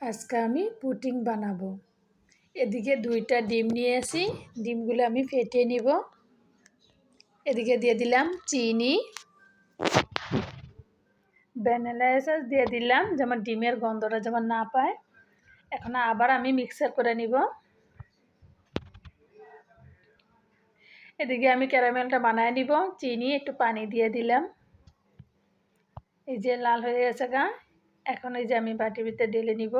আজকে আমি পুটিং বানাবো। এদিকে দুইটা ডিম নিয়ে আসি ডিমগুলো আমি ফেটিয়ে নিব। এদিকে দিয়ে দিলাম চিনি। ভ্যানিলা এসেন্স দিয়ে দিলাম, যেমন ডিমের গন্ধটা যেমন না পায়। এখন আবার আমি মিক্সার করে নিব। এদিকে আমি ক্যারামেলটা বানায় নিব, চিনি, একটু পানি দিয়ে দিলাম। এই যে লাল হয়ে গেছে গা এখন এই যে আমি বাটির ভিতরে ঢেলে নিব।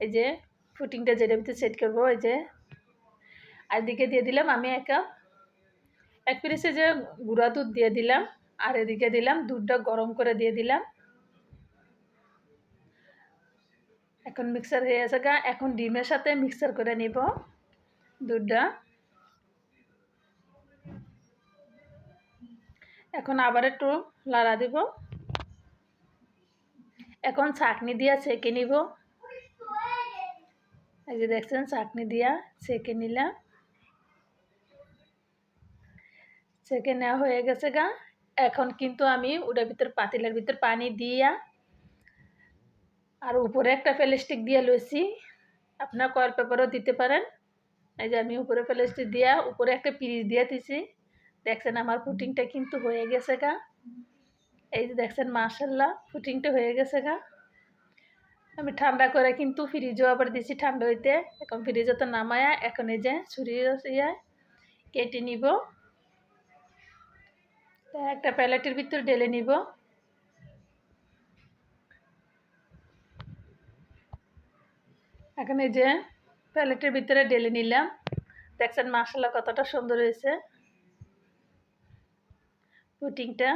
এই যে ফুটিংটা যেটার ভিতরে সেট করব, এই যে। আর দিকে দিয়ে দিলাম আমি এক কাপ, এক পিরিসে যে গুঁড়া দুধ দিয়ে দিলাম, আর এদিকে দিলাম দুধটা গরম করে দিয়ে দিলাম। এখন মিক্সার হয়ে আছে গা, এখন ডিমের সাথে মিক্সার করে নিব দুধটা। এখন আবার একটু লাড়া দিব। এখন চাটনি দিয়া সেঁকে নিব। এই যে দেখছেন চাটনি দিয়া সেঁকে নিলাম। সেঁকে নেওয়া হয়ে গেছে গা। এখন কিন্তু আমি ওটার ভিতর, পাতিলের ভিতর পানি দিয়া আর উপরে একটা প্লাস্টিক দিয়ে লইছি। আপনার কয়েল পেপারও দিতে পারেন। এই যে আমি উপরে প্লাস্টিক দিয়া, উপরে একটা পিরিচ দিয়ে দিছি। দেখছেন আমার পুটিংটা কিন্তু হয়ে গেছে গা। এই যে দেখছেন মার্শাল্লাহ ফুটিংটা হয়ে গেছে গা। আমি ঠান্ডা করে কিন্তু ফ্রিজও আবার দিছি ঠান্ডা হইতে। এখন ফ্রিজে তো নামায়া, এখন এই যে ছুরি ইয়ায় কেটে নিব। একটা প্যালেটের ভিতর ঢেলে নিব। এখন এই যে প্যালেটের ভিতরে ঢেলে নিলাম। দেখছেন মাসালা কতটা সুন্দর হয়েছে। পুটিংটা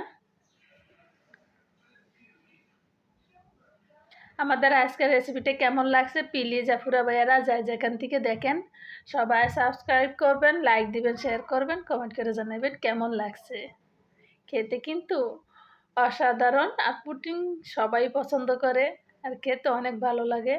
আমাদের আজকের রেসিপিটা কেমন লাগছে প্লিজ জাফুরা ভাইয়ারা যাই যেখান থেকে দেখেন, সবাই সাবস্ক্রাইব করবেন লাইক দিবেন শেয়ার করবেন কমেন্ট করে জানাবেন কেমন লাগছে। খেতে কিন্তু অসাধারণ, আর পুটিং সবাই পছন্দ করে, আর খেতে অনেক ভালো লাগে।